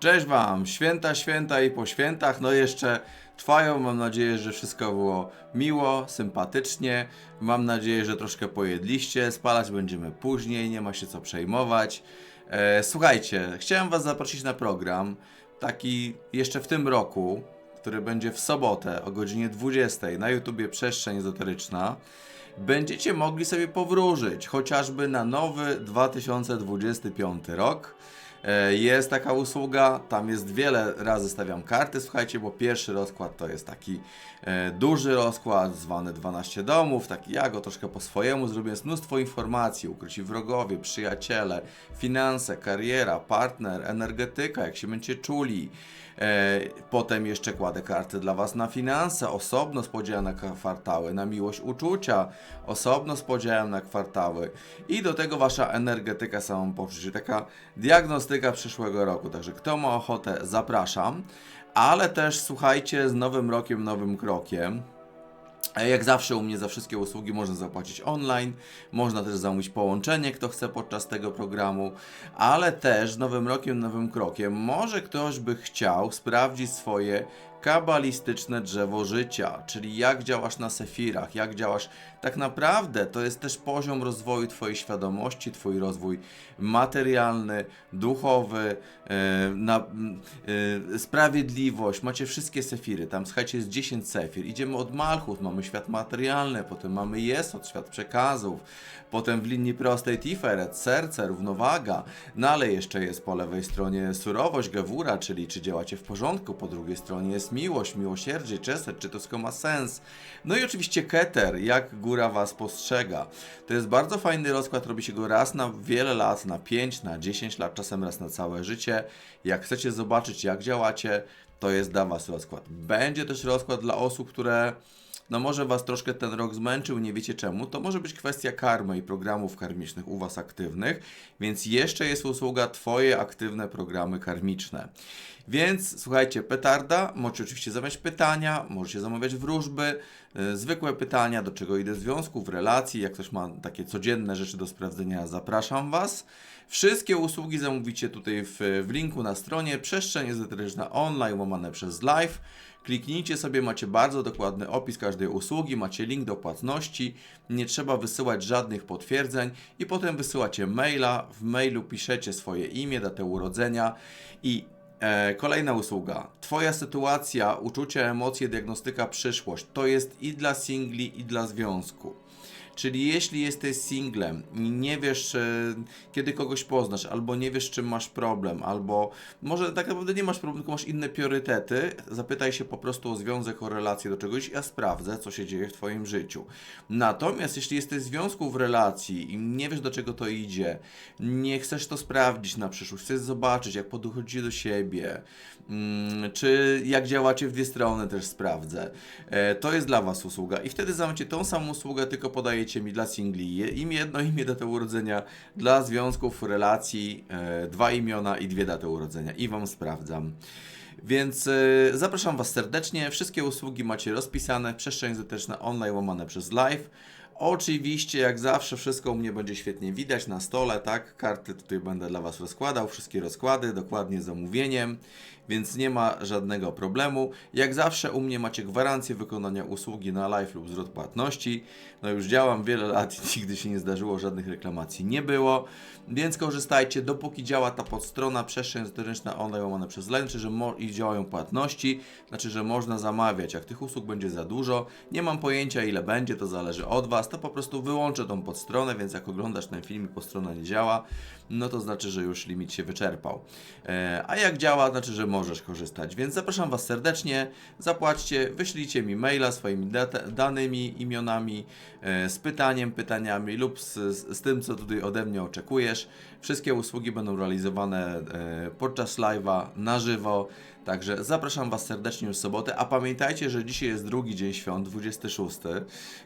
Cześć Wam, święta, święta i po świętach, no jeszcze trwają. Mam nadzieję, że wszystko było miło, sympatycznie. Mam nadzieję, że troszkę pojedliście. Spalać będziemy później, nie ma się co przejmować. E, słuchajcie, chciałem Was zaprosić na program, taki jeszcze w tym roku, który będzie w sobotę o godzinie 20 na YouTubie Przestrzeń Ezoteryczna będziecie mogli sobie powróżyć, chociażby na nowy 2025 rok. E, Jest taka usługa, tam jest wiele razy stawiam karty, słuchajcie, bo pierwszy rozkład to jest taki e, duży rozkład, zwany 12 domów, taki ja go troszkę po swojemu zrobię, jest mnóstwo informacji, ukryci wrogowie, przyjaciele, finanse, kariera, partner, energetyka, jak się będziecie czuli. E, Potem jeszcze kładę karty dla Was na finanse, osobno z podziałem na kwartały, na miłość uczucia, osobno z podziałem na kwartały i do tego Wasza energetyka samopoczucie, taka diagnostyka przyszłego roku. Także kto ma ochotę, zapraszam. Ale też słuchajcie, z nowym rokiem, nowym krokiem. E, Jak zawsze u mnie za wszystkie usługi można zapłacić online, można też zamówić połączenie, kto chce podczas tego programu, ale też z nowym rokiem, nowym krokiem może ktoś by chciał sprawdzić swoje kabalistyczne drzewo życia, czyli jak działasz na sefirach, jak działasz tak naprawdę, to jest też poziom rozwoju Twojej świadomości, Twój rozwój materialny, duchowy, e, na, e, sprawiedliwość, macie wszystkie sefiry, tam słuchajcie jest 10 sefir, idziemy od Malchut, mamy świat materialny, potem mamy Jesod, świat przekazów, potem w linii prostej Tiferet, serce, równowaga, no ale jeszcze jest po lewej stronie surowość, gewura, czyli czy działacie w porządku, po drugiej stronie jest miłość, miłosierdzie, czeset, czy to wszystko ma sens. No i oczywiście keter, jak góra was postrzega. To jest bardzo fajny rozkład, robi się go raz na wiele lat, na 5, na 10 lat, czasem raz na całe życie. Jak chcecie zobaczyć, jak działacie, to jest dla was rozkład. Będzie też rozkład dla osób, które no może Was troszkę ten rok zmęczył, nie wiecie czemu, to może być kwestia karmy i programów karmicznych u Was aktywnych, więc jeszcze jest usługa Twoje aktywne programy karmiczne. Więc słuchajcie, petarda, możecie oczywiście zamawiać pytania, możecie zamawiać wróżby, y, zwykłe pytania, do czego idę w związku, w relacji, jak ktoś ma takie codzienne rzeczy do sprawdzenia, zapraszam Was. Wszystkie usługi zamówicie tutaj w, w linku na stronie przestrzeń ezoteryczna online łamane przez live. Kliknijcie sobie, macie bardzo dokładny opis każdej usługi, macie link do płatności, nie trzeba wysyłać żadnych potwierdzeń i potem wysyłacie maila, w mailu piszecie swoje imię, datę urodzenia i E, kolejna usługa. Twoja sytuacja, uczucia, emocje, diagnostyka, przyszłość. To jest i dla singli, i dla związku. Czyli jeśli jesteś singlem i nie wiesz, e, kiedy kogoś poznasz, albo nie wiesz, czym masz problem, albo może tak naprawdę nie masz problemu, tylko masz inne priorytety, zapytaj się po prostu o związek, o relację do czegoś, ja sprawdzę, co się dzieje w Twoim życiu. Natomiast jeśli jesteś w związku, w relacji i nie wiesz, do czego to idzie, nie chcesz to sprawdzić na przyszłość, chcesz zobaczyć, jak podchodzicie do siebie, mm, czy jak działacie w dwie strony, też sprawdzę. E, to jest dla Was usługa. I wtedy zamawiacie tą samą usługę, tylko podajecie mi dla singli imię jedno, imię, datę urodzenia, dla związków, relacji, e, dwa imiona i dwie daty urodzenia. I Wam sprawdzam. Więc e, zapraszam Was serdecznie. Wszystkie usługi macie rozpisane. Przestrzeń ezoteryczna online łamane przez live. Oczywiście, jak zawsze, wszystko u mnie będzie świetnie widać na stole, tak? Karty tutaj będę dla Was rozkładał, wszystkie rozkłady, dokładnie z zamówieniem, więc nie ma żadnego problemu. Jak zawsze u mnie macie gwarancję wykonania usługi na live lub zwrot płatności. No już działam wiele lat i nigdy się nie zdarzyło, żadnych reklamacji nie było, więc korzystajcie, dopóki działa ta podstrona przestrzeń ezoteryczna online łamane przez LEN, czy że i działają płatności, znaczy, że można zamawiać. Jak tych usług będzie za dużo, nie mam pojęcia ile będzie, to zależy od Was, to po prostu wyłączę tą podstronę, więc jak oglądasz ten film i podstrona nie działa, no to znaczy, że już limit się wyczerpał. E, a jak działa, znaczy, że możesz korzystać. Więc zapraszam Was serdecznie, zapłaćcie, wyślijcie mi maila swoimi danymi, imionami, e, z pytaniem, pytaniami lub z, z, z tym, co tutaj ode mnie oczekujesz. Wszystkie usługi będą realizowane e, podczas live'a na żywo. Także zapraszam Was serdecznie już sobotę, a pamiętajcie, że dzisiaj jest drugi dzień świąt, 26.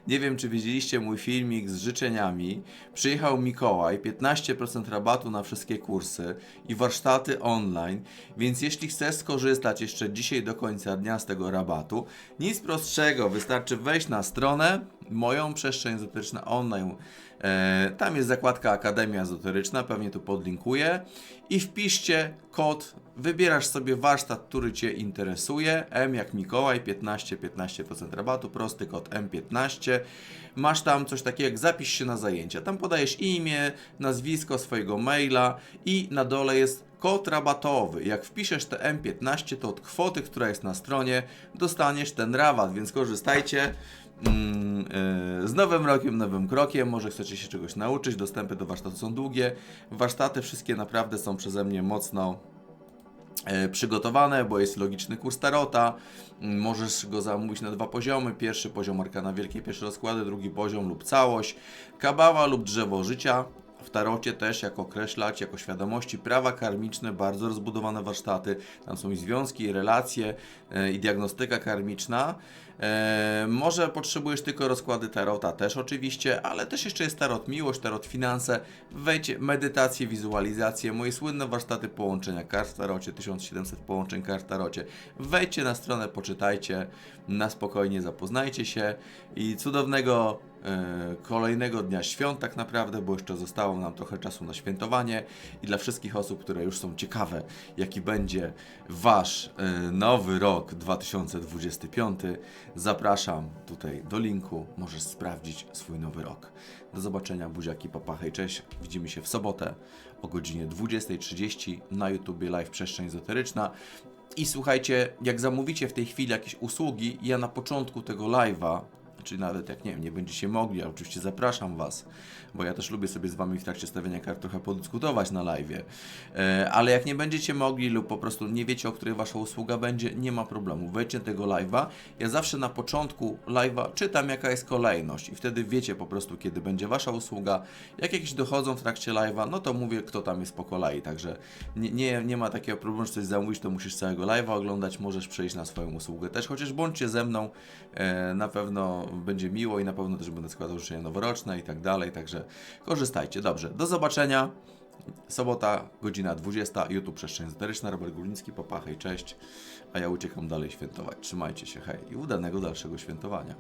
Nie wiem, czy widzieliście mój filmik z życzeniami. Przyjechał Mikołaj, 15% rabatu na wszystkie kursy i warsztaty online, więc jeśli chcesz skorzystać jeszcze dzisiaj do końca dnia z tego rabatu, nic prostszego, wystarczy wejść na stronę moją przestrzeń ezoteryczna online E, tam jest zakładka Akademia Ezoteryczna, pewnie tu podlinkuję. I wpiszcie kod, wybierasz sobie warsztat, który Cię interesuje. M jak Mikołaj, 15, 15% rabatu, prosty kod M15. Masz tam coś takiego jak zapisz się na zajęcia. Tam podajesz imię, nazwisko swojego maila i na dole jest kod rabatowy. Jak wpiszesz te M15, to od kwoty, która jest na stronie, dostaniesz ten rabat, więc korzystajcie. Mm, e, Z nowym rokiem, nowym krokiem, może chcecie się czegoś nauczyć, dostępy do warsztatu są długie. Warsztaty wszystkie naprawdę są przeze mnie mocno e, przygotowane, bo jest logiczny kurs Tarota. Mm, Możesz go zamówić na dwa poziomy. Pierwszy poziom Arkana Wielkie, pierwsze rozkłady, drugi poziom lub całość. Kabała lub drzewo życia. W tarocie też, jak określać, jako świadomości, prawa karmiczne, bardzo rozbudowane warsztaty. Tam są i związki, i relacje, e, i diagnostyka karmiczna. E, może potrzebujesz tylko rozkłady tarota, też oczywiście, ale też jeszcze jest tarot miłość, tarot finanse. Wejdź medytację, wizualizację, moje słynne warsztaty połączenia kart w tarocie, 1700 połączeń kart w tarocie. Wejdźcie na stronę, poczytajcie, na spokojnie zapoznajcie się i cudownego kolejnego dnia świąt tak naprawdę, bo jeszcze zostało nam trochę czasu na świętowanie i dla wszystkich osób, które już są ciekawe, jaki będzie Wasz e, nowy rok 2025, zapraszam tutaj do linku, możesz sprawdzić swój nowy rok. Do zobaczenia, buziaki, papachy, cześć, widzimy się w sobotę o godzinie 20.30 na YouTubie Live Przestrzeń Ezoteryczna. I słuchajcie, jak zamówicie w tej chwili jakieś usługi, ja na początku tego live'a, czy nawet jak nie wiem, nie będziecie mogli, a oczywiście zapraszam Was, bo ja też lubię sobie z Wami w trakcie stawiania kart trochę podyskutować na live'ie. E, ale jak nie będziecie mogli lub po prostu nie wiecie, o której Wasza usługa będzie, nie ma problemu. Wejdźcie na tego live'a. Ja zawsze na początku live'a czytam, jaka jest kolejność i wtedy wiecie po prostu, kiedy będzie Wasza usługa. Jak jakieś dochodzą w trakcie live'a, no to mówię, kto tam jest po kolei. Także nie, nie, nie ma takiego problemu, że coś zamówisz, to musisz całego live'a oglądać, możesz przejść na swoją usługę też, chociaż bądźcie ze mną, e, na pewno będzie miło i na pewno też będę składał życzenia noworoczne i tak dalej, także korzystajcie. Dobrze, do zobaczenia. Sobota, godzina 20, YouTube Przestrzeń Ezoteryczna, Robert Guliński, popachaj, cześć, a ja uciekam dalej świętować. Trzymajcie się, hej i udanego dalszego świętowania.